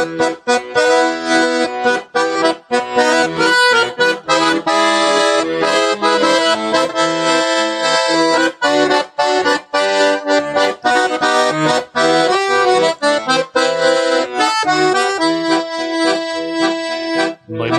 Ми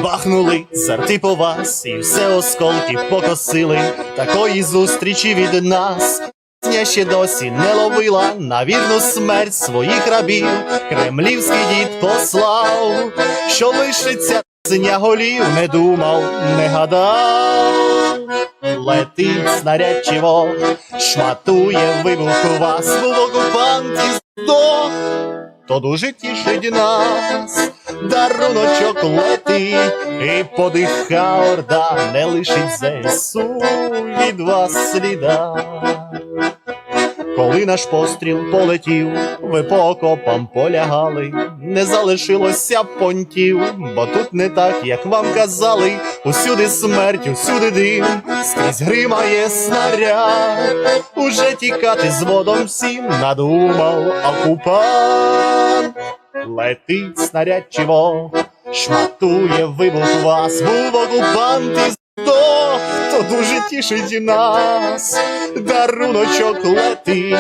бахнули зарти по вас, і все осколки покосили. Такої зустрічі від нас. Сня ще досі не ловила на вірну смерть своїх рабів. Кремлівський дід послав, що лишиться зня голів, не думав, не гадав. Летить снаряд чого, шматує вибух вас, був окупант і здох то дуже тішить нас, даруночок летить, і подиха орда не лишить ЗСУ від вас сліда. Коли наш постріл полетів, ви по окопам полягали, не залишилося понтів, бо тут не так, як вам казали, усюди смерть, усюди дим, скрізь гримає снаряд, уже тікати з водом всім надумав окупант. Летить снаряд чого, шматує вибух вас, був окупант і то дуже тішить нас, даруночок летить,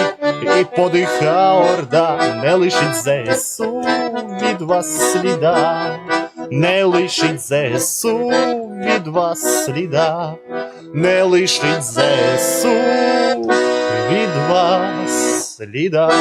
і подиха орда, не лишить ЗСУ від вас сліда, не лишить ЗСУ від вас сліда, не лишить ЗСУ від вас сліда.